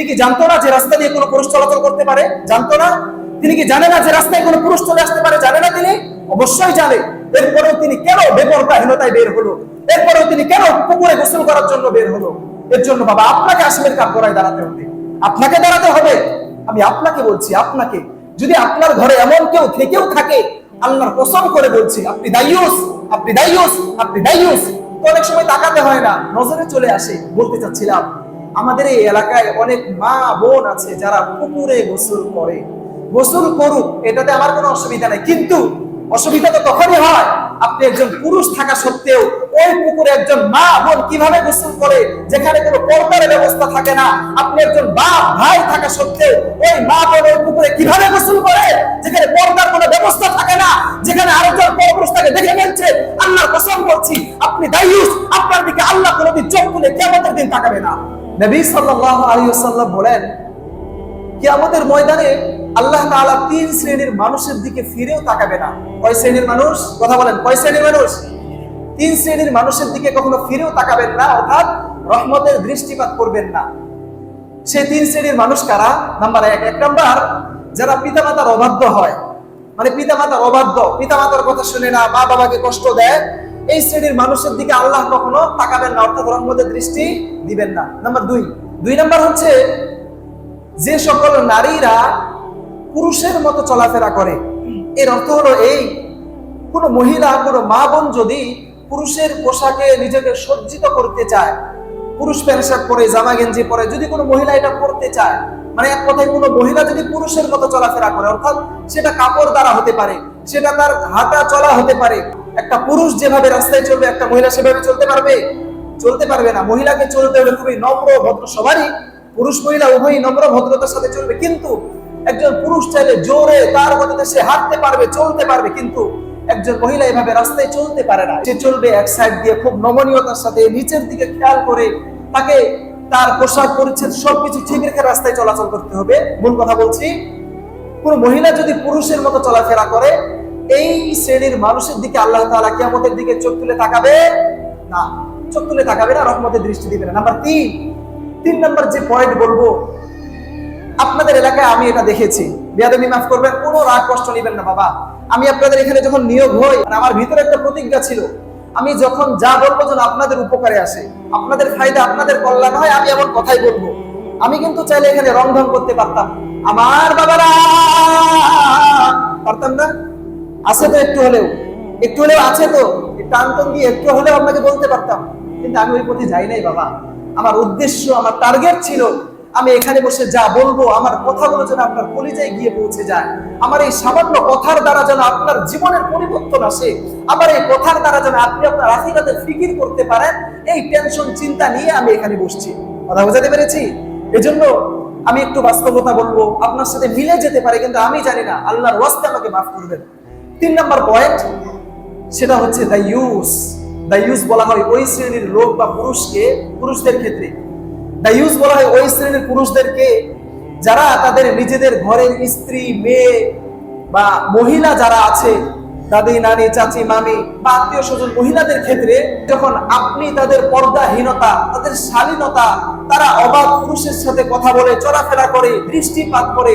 তিনি কি জানতো না যে রাস্তা দিয়ে কোনো পুরুষ চলাচল করতে পারে? জানতো না? তিনি কি জানে না যে রাস্তায় কোনো পুরুষ চলে আসতে পারে? জানে না তিনি? অবশ্যই জানে। এরপরেও তিনি কেন বেপরদাহীনতায় বের হলো? এরপরেও তিনি কেন পুকুরে গোসল করার জন্য বের হলো? এর জন্য বাবা, আপনাকে আসলের কাপ করায় দাঁড়াতে হবে। আপনাকে দাঁড়াতে হবে। আমি আপনাকে বলছি, আপনাকে। যদি আপনার ঘরে এমন কেউ থেকেও থাকে, আল্লাহর কসম করে বলছি, আপনি দায়ুস আপনি দায়ুস আপনি দায়ুস। অনেক সময় তাকাতে হয় না, নজরে চলে আসে, বলতে চাচ্ছিলাম আমাদের এই এলাকায় অনেক মা বোন আছে যারা পুকুরে গোসল করে। গোসল করুক, এটাতে আমার কোনো অসুবিধা নেই। কিন্তু অসুবিধা তো তখনই হয় আপনি একজন পুরুষ থাকা সত্ত্বেও ওই পুকুরে একজন মা বোন কীভাবে গোসল করে, যেখানে কোনো পর্দার ব্যবস্থা থাকে না, আপনি একজন বাপ ভাই থাকা সত্ত্বেও ওই মা বোন ওই পুকুরে কীভাবে গোসল করে, যেখানে পর্দার কোনো ব্যবস্থা থাকে না, যেখানে আরেকজন পরপুরুষ তাকে দেখে ফেলছে, আল্লাহর কসম করছি আপনি দায়ুস আপনার দিকে আল্লাহ কোনোদিন চোখ তুলে কেমতের দিন তাকাবে না। নবী সাল্লাল্লাহু আলাইহি ওয়াসাল্লাম বলেন, কিয়ামতের ময়দানে আল্লাহ তাআলা তিন শ্রেণির মানুষের দিকে ফিরেও তাকাবে না। কয় শ্রেণির মানুষ? কথা বলেন, কয় শ্রেণির মানুষ? তিন শ্রেণির মানুষের দিকে কখনো ফিরেও তাকাবেন না, অর্থাৎ রহমতের দৃষ্টিপাত করবেন না। সে তিন শ্রেণির মানুষ কারা? নাম্বার এক। এক নাম্বার, যারা পিতামাতার অবাধ্য হয়। মানে পিতামাতার অবাধ্য, পিতামাতার কথা শুনে না মা বাবাকে কষ্ট দেয় এই শ্রেণির মানুষের দিকে আল্লাহ কখনো তাকাবেন না, অর্থাৎ রহমতের দৃষ্টি দিবেন না। নাম্বার দুই। দুই নাম্বার হচ্ছে, যে সকল নারীরা পুরুষের মতো চলাফেরা করে, এর অর্থ হলো এই, কোনো মহিলা, কোনো মা বোন যদি পুরুষের পোশাকে নিজেকে সজ্জিত করতে চায়, পুরুষ প্যান্ট পরে, জামা গেঞ্জি পরে, যদি কোনো মহিলা এটা করতে চায় মানে এক কথায় কোনো মহিলা যদি পুরুষের মতো চলাফেরা করে, অর্থাৎ সেটা কাপড় দ্বারা হতে পারে, সেটা তার হাঁটা চলা হতে পারে একটা পুরুষ যেভাবে রাস্তায় চলবে, একটা মহিলা সেভাবে চলতে পারবে? চলতে পারবে না। মহিলাকে চলতে হলে খুবই নম্র, ভদ্র সবারই। পুরুষ মহিলা উভয়ই নম্র, ভদ্রতার সাথে চলবে। কিন্তু একজন পুরুষ চাইলে জোরে তার গতিতে সে হাঁটতে পারবে, চলতে পারবে। কিন্তু একজন মহিলা এভাবে রাস্তায় চলতে পারে না। সে চলবে এক সাইড দিয়ে খুব নমনীয়তার সাথে, নিচের দিকে খেয়াল করে তাকে তার পোশাক, পরিচ্ছেদ সবকিছু ঠিক রেখে রাস্তায় চলাচল করতে হবে। মূল কথা বলছি, কোন মহিলা যদি পুরুষের মতো চলাফেরা করে এই শ্রেণির মানুষের দিকে আল্লাহ তাআলা কিয়ামতের দিকে চোখ তুলে তাকাবে না। চোখ তুলে তাকাবে না, রহমতের দৃষ্টি দিবে না। নাম্বার তিন তিন নাম্বার যে পয়েন্ট বলব, আপনাদের এলাকায় আমি এটা দেখেছি। বেয়াদবি মাফ করবেন, কোনো রাগ কষ্ট নেবেন না বাবা। আমি আপনাদের এখানে যখন নিয়োগ হই আমার ভিতরে একটা প্রতিজ্ঞা ছিল, আমি যখন যা বলব যেন আপনাদের উপকারে আসে, আপনাদের ফায়দা, আপনাদের কল্যাণ হয়, আমি এমন কথাই বলব। আমি কিন্তু চাইলে এখানে রংধন করতে পারতাম। আমার বাবারা, পারতাম না? আছে তো একটু হলেও একটু হলেও আছে তো টানটন দিয়ে একটু হলেও আপনাকে বলতে পারতাম, কিন্তু আমি ওই পথে যাই নাই বাবা। আমার উদ্দেশ্য, আমার টার্গেট ছিল, আমি এখানে বসে যা বলব, আমার কথাগুলো যেন আপনার কলিজায় গিয়ে পৌঁছে যায়। আমার এই সামান্য কথার দ্বারা যেন আপনার জীবনের পরিবর্তন আসে। আমার এই কথার দ্বারা যেন আপনি আপনার আখিরাতে ফিকির করতে পারেন, এই টেনশন চিন্তা নিয়ে আমি এখানে বসছি। কথা বোঝাতে পেরেছি? এজন্য আমি একটু বাস্তবতা বলব, আপনার সাথে মিলে যেতে পারে, কিন্তু আমি জানি না, আল্লাহর ওয়াস্তে আমাকে মাফ করবেন। তিন নম্বর পয়েন্ট সেটা হচ্ছে দ্য ইউজ দ্য ইউজ বলা হয় ওই শ্রেণির লোক বা পুরুষকে, পুরুষদের ক্ষেত্রে। দ্য ইউজ বলা হয় ওই শ্রেণির পুরুষদেরকে যারা তাদের নিজেদের ঘরের স্ত্রী, মেয়ে বা মহিলা যারা আছে, দাদি, নানি, চাচি, মামি বা আত্মীয় স্বজন মহিলাদের ক্ষেত্রে যখন আপনি তাদের পর্দাহীনতা, তাদের শালীনতা, তারা অবাধ পুরুষের সাথে কথা বলে, চলাফেরা করে, দৃষ্টিপাত করে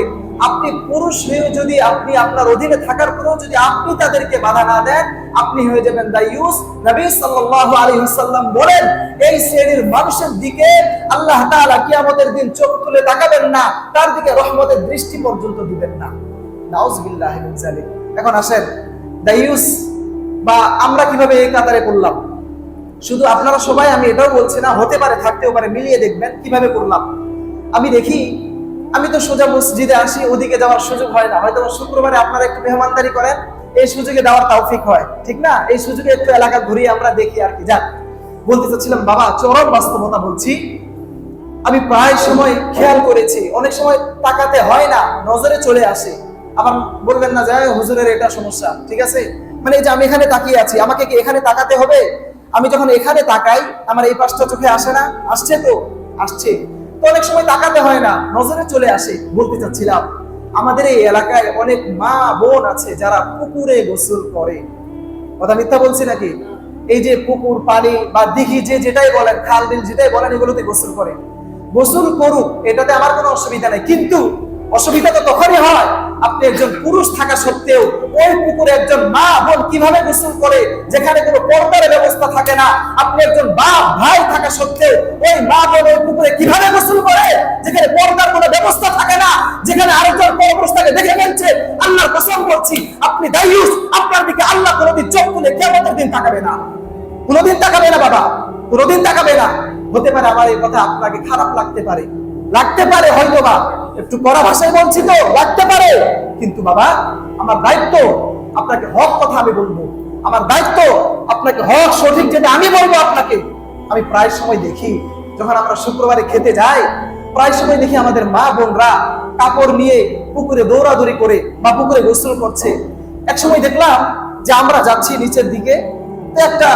আপনি পুরুষ হয়ে যদি আপনি আপনার অধীনে থাকার পরেও যদি আপনি তাদেরকে বাধা না দেন, আপনি হয়ে যাবেন দায়ুস নবী সাল্লাল্লাহু আলাইহি ওয়াসাল্লাম বলেন, এই শ্রেণির মানুষের দিকে আল্লাহ তাআলা কিয়ামতের দিন চোখ তুলে তাকাবেন না, তার দিকে রহমতের দৃষ্টি পর্যন্ত দিবেন না। মিন এখন আসেন দায়ুস বা আমরা কীভাবে এই কাতারে পড়লাম? শুধু আপনারা সবাই, আমি এটাও বলছি না, হতে পারে, থাকতেও পারে, মিলিয়ে দেখবেন কীভাবে করলাম আমি দেখি আমি তো সোজা মসজিদে আসি, ওদিকে যাওয়ার সুযোগ হয় না। হয়তো শুক্রবারে আপনারা একটু মেহমানদারি করেন, এই সুযোগে দেওয়ার তৌফিক হয়। ঠিক না? এই সুযোগে একটু এলাকা ঘুরিয়ে আমরা দেখি আর কি। যাক, বলতে চাচ্ছিলাম, বাবা, চরম বাস্তবতা বলছি। আমি প্রায় সময় খেয়াল করেছি, অনেক সময় তাকাতে হয় না, নজরে চলে আসে। আবার বলবেন না যায় হুজুরের এটা সমস্যা। ঠিক আছে? মানে এই যে আমি এখানে তাকিয়ে আছি, আমাকে কি এখানে তাকাতে হবে? আমি যখন এখানে তাকাই, আমার এই পাশটা চোখে আসে না? আসছে তো? আসছে। অনেক সময় তাকাতে হয় না, নজরে চলে আসে, বলতে চাচ্ছিলাম, আমাদের এই এলাকায় অনেক মা বোন আছে যারা পুকুরে গোসল করে। কথা মিথ্যা বলছি নাকি? এই যে পুকুর, পানি বা দিঘি, যে যেটাই বলেন, খাল, বিল, যেটাই বলেন, এগুলোতে গোসল করে। গোসল করুক, এটাতে আমার কোনো অসুবিধা নেই। কিন্তু অসুবিধা তো তখনই হয়, আপনি একজন পুরুষ থাকা সত্ত্বেও ওই পুকুরে একজন মা, বোন কীভাবে গোসল করে? যেখানে কোনো পর্দার ব্যবস্থা থাকে না। আপনি একজন বাপ ভাই থাকা সত্ত্বেও ওই মা, বোন, ওই পুকুরে কীভাবে গোসল করে? যেখানে পর্দার কোনো ব্যবস্থা থাকে না, যেখানে আরেকজন পরপুরুষটাকে দেখে ফেলছে, আল্লাহর কসম করছি আপনি দায়ুস, আপনার দিকে আল্লাহ কোনোদিন চোখ তুলে কেমন দিন তাকাবে না। কোনোদিন তাকাবে না বাবা, কোনোদিন তাকাবে না। হতে পারে আমার এই কথা আপনাকে খারাপ লাগতে পারে। লাগতে পারে হয়তো বা একটু কড়া ভাষায় বলছি তো, লাগতে পারে। কিন্তু বাবা, আমার দায়িত্ব আপনাকে হক কথা আমি বলব। আমার দায়িত্ব আপনাকে হক সঠিক যেটা আমি বলব আপনাকে। আমি প্রায় সময় দেখি, যখন আমরা শুক্রবারে খেতে যাই, প্রায় সময় দেখি আমাদের মা বোনরা কাপড় নিয়ে পুকুরে দৌড়াদৌড়ি করে বা পুকুরে গোসল করছে। এক সময় দেখলাম যে আমরা যাচ্ছি নিচের দিকে একটা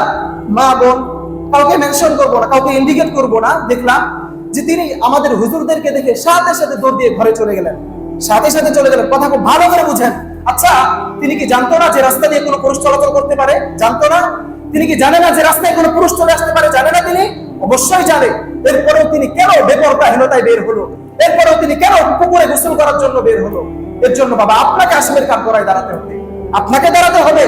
মা বোন কাউকে মেনশন করব না, কাউকে ইন্ডিকেট করব না। দেখলাম যে তিনি আমাদের হুজুরদেরকে দেখে সাথে সাথে দৌড় দিয়ে ঘরে চলে গেলেন। সাথে সাথে চলে গেলেন কথা খুব ভালো করে বুঝেন। আচ্ছা তিনি কি জানতো না যে রাস্তা দিয়ে কোনো পুরুষ চলাচল করতে পারে? জানতো না? তিনি কি জানে না যে রাস্তায় কোনো পুরুষ চলে আসতে পারে? জানে না তিনি? অবশ্যই জানে। এরপরেও তিনি কেন বেপরদাহীনতায় বের হলো? এরপরেও তিনি কেন পুকুরে গোসল করার জন্য বের হলো? এর জন্য বাবা, আপনাকে আসলের কাম করায় দাঁড়াতে হবে। আপনাকে দাঁড়াতে হবে।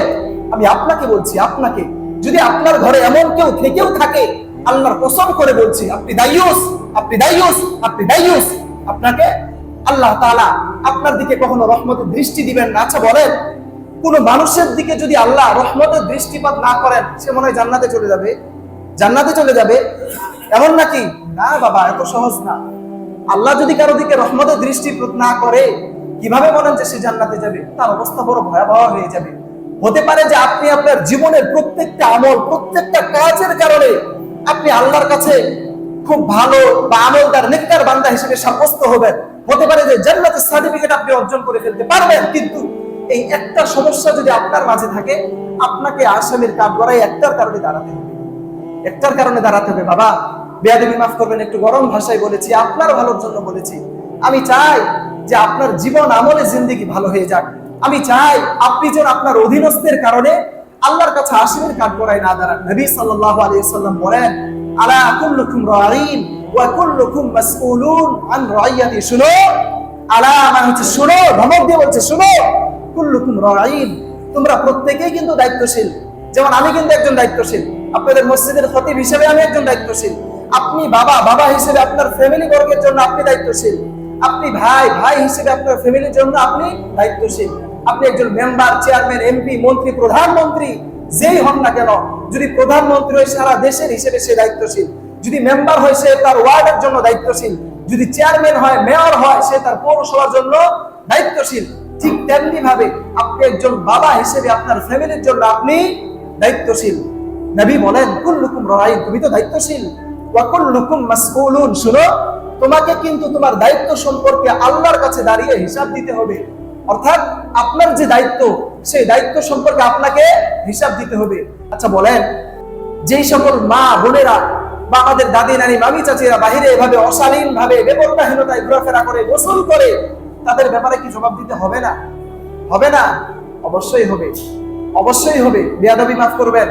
আমি আপনাকে বলছি, আপনাকে। যদি আপনার ঘরে এমন কেউ থেকেও থাকে, আল্লাহর কসম করে বলছি, আপনি দায়ুস আপনি দায়ুস আপনি দায়ুস। আপনাকে আল্লাহ তাআলা আপনার দিকে কখনো রহমতের দৃষ্টি দিবেন না। আচ্ছা বলেন, কোন মানুষের দিকে যদি আল্লাহ রহমতের দৃষ্টিপাত না করেন, সে মনে হয় জান্নাতে চলে যাবে। জান্নাতে চলে যাবে? এমন নাকি? না বাবা, এত সহজ না। আল্লাহ যদি কারও দিকে রহমতের দৃষ্টিপাত না করে, কীভাবে বলেন যে সে জান্নাতে যাবে? তার অবস্থা বড় ভয়াবহ হয়ে যাবে। হতে পারে যে আপনি আপনার জীবনের প্রত্যেকটা আমল, প্রত্যেকটা কাজের কারণে আপনি আল্লাহর কাছে খুব ভালো বা আমলদার, নেককার বান্দা হিসেবে সাব্যস্ত হবেন। হতে পারে যে জান্নাতের সার্টিফিকেট আপনি অর্জন করে ফেলতে পারবেন, কিন্তু এই একটা সমস্যা যদি আপনার মাঝে থাকে, আপনাকে আসামির কাঠ গড়াই একটার কারণে দাঁড়াতে হবে। একটার কারণে দাঁড়াতে হবে। বাবা, বেয়াদবি মাফ করবেন, একটু গরম ভাষায় বলেছি, আপনার ভালোর জন্য বলেছি। আমি চাই যে আপনার জীবন আমলে জিন্দিগি ভালো হয়ে যাক। আমি চাই আপনি যেন আপনার অধীনস্থের কারণে আল্লাহর কাছে আশিমের কাঠ করাই না দাঁড়ান। নবী আলাইহি সাল্লাম বলেন, আলা কুল্লুকুম রাঈন ওয়া কুল্লুকুম মাসউলুন আন রাইয়াতি, শুনো। আলা মানে হচ্ছে শুনো, ধমক দিয়ে বলছে, শুনো, কুল্লুকুম রাঈন তোমরা প্রত্যেকেই কিন্তু দায়িত্বশীল। যেমন আমি কিন্তু একজন দায়িত্বশীল। আপনাদের মসজিদের খতিব হিসেবে আমি একজন দায়িত্বশীল। আপনি বাবা বাবা হিসেবে আপনার ফ্যামিলি বর্গের জন্য আপনি দায়িত্বশীল। আপনি ভাই ভাই হিসেবে আপনার ফ্যামিলির জন্য আপনি দায়িত্বশীল। আপনি একজন মেম্বার চেয়ারম্যান এমপি মন্ত্রী, প্রধানমন্ত্রী, যেই হন না কেন, যদি প্রধানমন্ত্রী হয় সারা দেশের হিসেবে সে দায়িত্বশীল। যদি মেম্বার হয়, সে তার ওয়ার্ডের জন্য দায়িত্বশীল। যদি চেয়ারম্যান হয় মেয়র হয়, সে তার পৌরসভার জন্য দায়িত্বশীল। ঠিক তেমনি ভাবে আপনি একজন বাবা হিসেবে আপনার ফ্যামিলির জন্য আপনি দায়িত্বশীল। নবী বলেন, কুল্লুকুম রাই তুমি তো দায়িত্বশীল। ওয়া কুল্লুকুম মাসউলুন, শুনো, তোমাকে কিন্তু তোমার দায়িত্ব সম্পর্কে আল্লাহর কাছে দাঁড়িয়ে হিসাব দিতে হবে। অর্থাৎ আপনার যে দায়িত্ব, সেই দায়িত্ব সম্পর্কে আপনাকে হিসাব দিতে হবে। আচ্ছা বলেন, যেই সকল মা বোনেরা বা আমাদের দাদি নানি মামি চাচিরা বাহিরে এভাবে অশালীন ভাবে বেপরদাহীনতায় ঘোরাফেরা করে, গোসল করে, তাদের ব্যাপারে কি জবাব দিতে হবে না? হবে না? অবশ্যই হবে। অবশ্যই হবে। বেয়াদবি মাফ করবেন।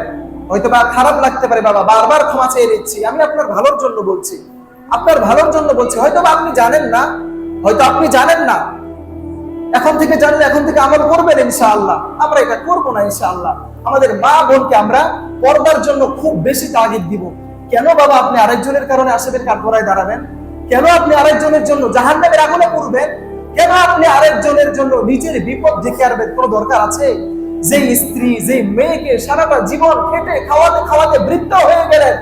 হয়তো বা খারাপ লাগতে পারে বাবা। বারবার ক্ষমা চেয়ে নিচ্ছি। আমি আপনার ভালোর জন্য বলছি। আপনার ভালোর জন্য বলছি। হয়তো বা আপনি জানেন না। হয়তো আপনি জানেন না। এখন থেকে জানলে এখন থেকে আমল করবেন ইনশাআল্লাহ। আমরা এটা করব না ইনশাআল্লাহ। আমাদের মা বোনকে আমরা পর্দার জন্য খুব বেশি তাগিদ দিব। কেন বাবা আপনি আরেকজনের কারণে আশেপের কাঠগড়ায় দাঁড়াবেন? কেন আপনি আরেকজনের জন্য জাহান্নামের আগুনে পড়বেন? কেন আপনি আরেকজনের জন্য নিজের বিপদ দেখে আনবেন? কোনো দরকার আছে? যে স্ত্রী যে মেয়েকে সারাটা জীবন খেটে খাওয়াতে খাওয়াতে বৃদ্ধ হয়ে গেলেন,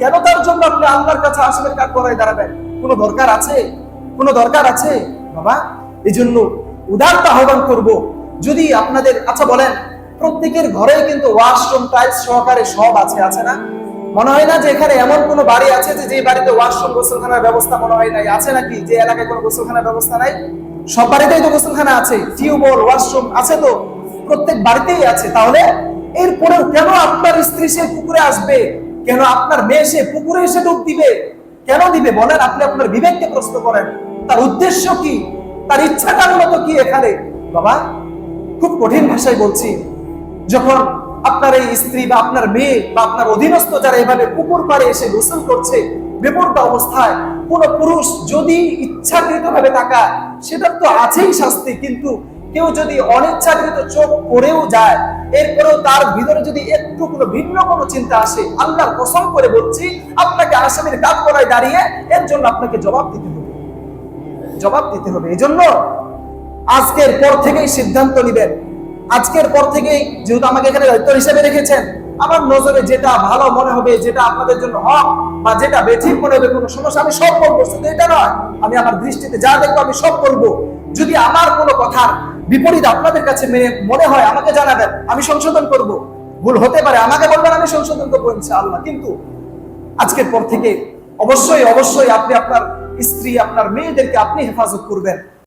কেন তার জন্য আপনি আল্লাহর কাছে আশেপের কাঠগড়ায় দাঁড়াবেন? কোনো দরকার আছে? কোনো দরকার আছে? বাবা এই জন্য উদারতা আহ্বান করব। যদি আপনাদের আচ্ছা বলেন, প্রত্যেকের ঘরে কিন্তু ওয়াশরুম টাইলস সহকারে সব আছে আছে না? মনে হয় না যে এখানে এমন কোনো বাড়ি আছে যে যে বাড়িতে ওয়াশরুম গোসলখানার ব্যবস্থা মনে হয় নাই? আছে নাকি যে এলাকায় কোনো গোসলখানার ব্যবস্থা নাই? সব বাড়িতেই তো গোসলখানা আছে, টিউবওয়েল ওয়াশরুম আছে তো, প্রত্যেক বাড়িতেই আছে। তাহলে এরপরেও কেন আপনার স্ত্রী সে পুকুরে আসবে? কেন আপনার মেয়ে সে পুকুরে এসে ডুব দিবে? কেন দিবে? বলেন, আপনি আপনার বিবেককে প্রশ্ন করেন। তার উদ্দেশ্য কি? তার ইচ্ছাটা মূলত কি এখানে? বাবা, খুব কঠিন ভাষায় বলছি, যখন আপনার এই স্ত্রী বা আপনার মেয়ে বা আপনার অধীনস্থ যারা এভাবে পুকুর পাড়ে এসে গোসল করছে বেপরদা অবস্থায় কোন পুরুষ যদি ইচ্ছাকৃত ভাবে তাকায়, সেটার তো আছেই শাস্তি। কিন্তু কেউ যদি অনিচ্ছাকৃত চোখ পড়েও যায়, এরপরেও তার ভিতরে যদি একটু কোনো ভিন্ন কোনো চিন্তা আসে, আল্লাহর কসম করে বলছি, আপনাকে আসামির কাজ করায় দাঁড়িয়ে এর জন্য আপনাকে জবাব দিতে হবে। জবাব দিতে হবে। এই জন্য আজকের পর থেকেই সিদ্ধান্ত নিবেন। আজকের পর থেকেই যেহেতু আমাকে এখানে দায়িত্ব হিসেবে রেখেছেন, আমার নজরে যেটা ভালো মনে হবে, যেটা আপনাদের জন্য হক বা যেটা বেঠিক মনে হবে, কোনো সমস্যা, আমি সব বলব শুধু এটা নয়, আমি আমার দৃষ্টিতে যা দেখব আমি সব বলব যদি আমার কোনো কথার বিপরীত আপনাদের কাছে মেনে মনে হয়, আমাকে জানাবেন, আমি সংশোধন করব। ভুল হতে পারে, আমাকে বলবেন, আমি সংশোধন করব ইনশাআল্লাহ। কিন্তু আজকের পর থেকে অবশ্যই অবশ্যই আপনি আপনার স্ত্রী, আপনার মেয়েদেরকে আপনি হেফাজত করবেন।